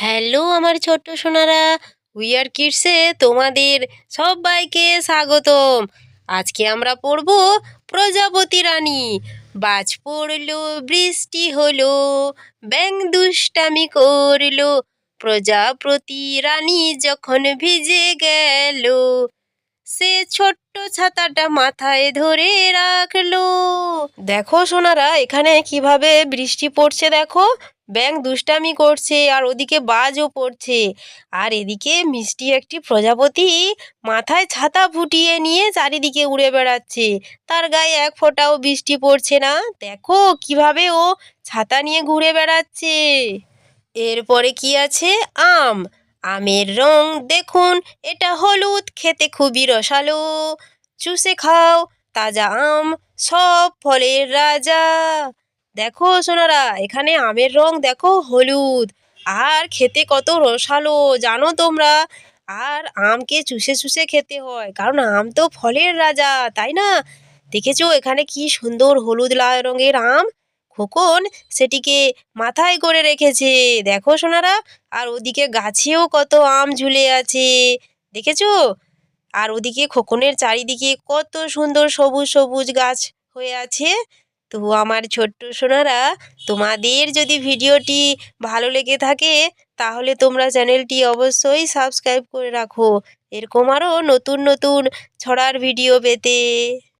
Hello আমার ছোট্ট Sonara we are কিডসে তোমাদের সবাইকে স্বাগতম। আজকে আমরা পড়ব প্রজাপতি রানী। বাজ পড়ল, বৃষ্টি হলো ব্যাং দুষ্টামি করল। প্রজাপতি রানী যখন ভিজে গেল সে ছোট্ট ছাতাটা মাথায় ধরে রাখল। দেখো সোনারা, এখানে কীভাবে বৃষ্টি পড়ছে দেখো। ব্যাং দুষ্টামি করছে আর ওদিকে বাজও পড়ছে। আর এদিকে মিষ্টি একটি প্রজাপতি মাথায় ছাতা ফুটিয়ে নিয়ে চারিদিকে উড়ে বেড়াচ্ছে। তার গায়ে এক ফোঁটাও বৃষ্টি পড়ছে না। দেখো কীভাবে ও ছাতা নিয়ে ঘুরে বেড়াচ্ছে। এরপরে কি আছে? আম। আমের রং দেখুন, এটা হলুদ, খেতে খুবই রসালো। চুষে খাও, তাজা আম, সব ফলের রাজা। দেখো সোনারা, এখানে আমের রং দেখো হলুদ। আর খেতে কত রসালো, জানো তোমরা? আর আমকে চুষে চুষে খেতে হয়, কারণ আম তো ফলের রাজা, তাই না? দেখেছ এখানে কি সুন্দর হলুদ লাল রঙের আম? খোকন সেটিকে মাথায় করে রেখেছে। দেখো সোনারা, আর ওদিকে গাছেও কত আম ঝুলে আছে। দেখেছ? আর ওদিকে খোকনের চারিদিকে কত সুন্দর সবুজ সবুজ গাছ হয়ে আছে। তো আমার ছোট্ট সোনারা, তোমাদের যদি ভিডিওটি ভালো লেগে থাকে, তাহলে তোমরা চ্যানেলটি অবশ্যই সাবস্ক্রাইব করে রাখো। এরকম আরও নতুন নতুন ছড়ার ভিডিও পেতে।